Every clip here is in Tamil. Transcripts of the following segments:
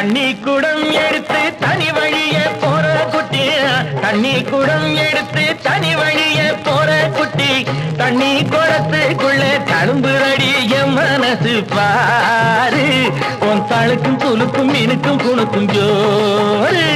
தண்ணி குடம் எடுத்து தனி வழிய போற குட்டி. தண்ணி குடம் எடுத்து தனி வழிய போற குட்டி. தண்ணி குடத்துக்குள்ள தழும்புரடி என் மனசு பாரு. உன் தழுக்கும் துலுக்கும் இனுக்கும் குணுக்கும் ஜோரு.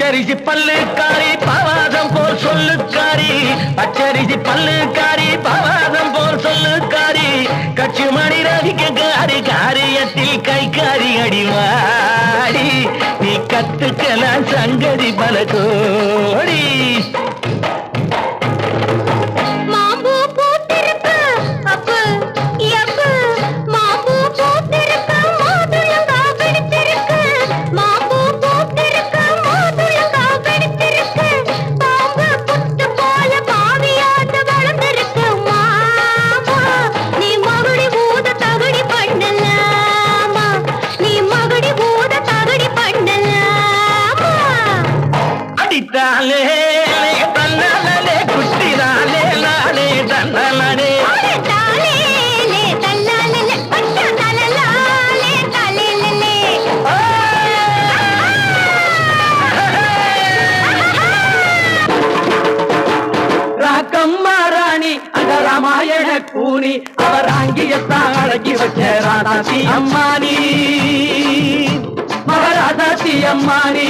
பச்சரிசி பல்லுக்காரி பவாதம் போல் சொல்லுக்காரி பச்சரிசி பல்லுக்காரி பவாதம் போல் சொல்லுக்காரி கட்சி மணி ரவிக்காரி காரியத்தில் கை காரி அடிவாடி. நீ கத்துக்கலாம் சங்கதி பல கோடி. அடித்தாலே தன்னாலே குட்டினாலே நானே தன்னாலே ராமாயண கூனி அவர் ஆங்கியத்தான் அழகி வச்ச ராதாசி அம்மானி. மகராதாசி அம்மானி.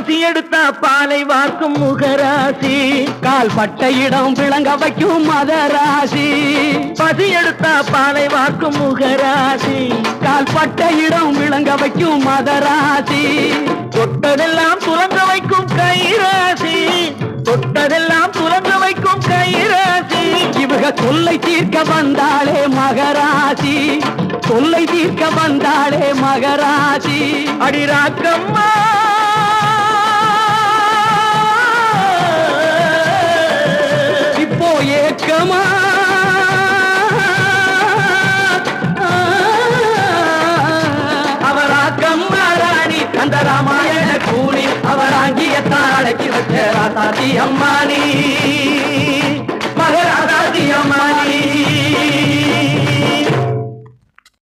ராசி எடுத்த பாலை வாக்கும் முகராசி. கால் பட்ட இடம் விளங்க வைக்கும் மத ராசி பசி எடுத்த பாலை வாக்கும் முகராசி. கால் பட்ட இடம் விளங்க வைக்கும் மத ராசி தொட்டதெல்லாம் துலங்க வைக்கும் கைராசி. தொட்டதெல்லாம் துலங்க வைக்கும் கைராசி. இவக தொல்லை தீர்க்க வந்தாளே மகராசி. தொல்லை தீர்க்க வந்தாளே மகராசி. அடிராக்கம்மா. ஏக்கமா அவராக்கம் ராணி அந்த ராமாயண கூலி அவராங்கிய தாழக்கி வச்ச ராசாத்தி அம்மானி.